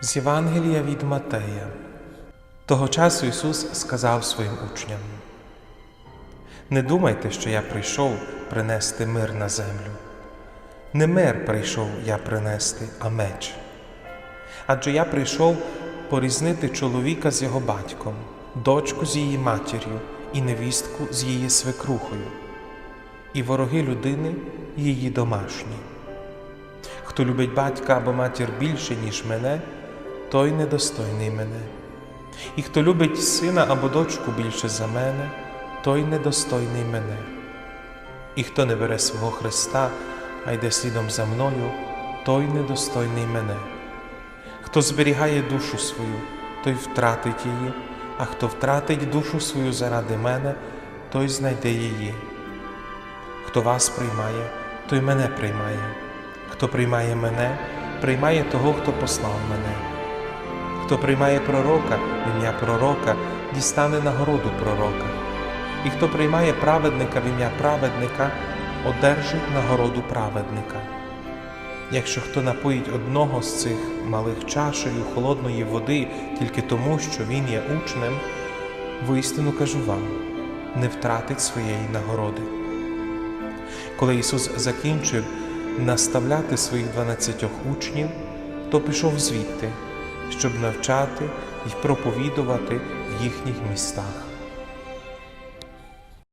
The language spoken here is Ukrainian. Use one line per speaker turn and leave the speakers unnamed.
З Євангелія від Матея. Того часу Ісус сказав своїм учням: Не думайте, що я прийшов принести мир на землю. Не мир прийшов я принести, а меч. Адже я прийшов порізнити чоловіка з його батьком, дочку з її матір'ю і невістку з її свекрухою, і вороги людини її домашні. Хто любить батька або матір більше, ніж мене, той недостойний мене. І хто любить сина або дочку більше за мене, той недостойний мене. І хто не бере свого Христа, а йде слідом за мною, той недостойний мене. Хто зберігає душу свою, той втратить її, а хто втратить душу свою заради мене, той знайде її. Хто вас приймає, той мене приймає. Хто приймає мене, приймає того, хто послав мене. Хто приймає пророка, ім'я пророка, дістане нагороду пророка. І хто приймає праведника в ім'я праведника, одержить нагороду праведника. Якщо хто напоїть одного з цих малих чашею холодної води тільки тому, що він є учнем, воістину кажу вам, не втратить своєї нагороди. Коли Ісус закінчив наставляти своїх дванадцятьох учнів, то пішов звідти, щоб навчати і проповідувати в їхніх містах.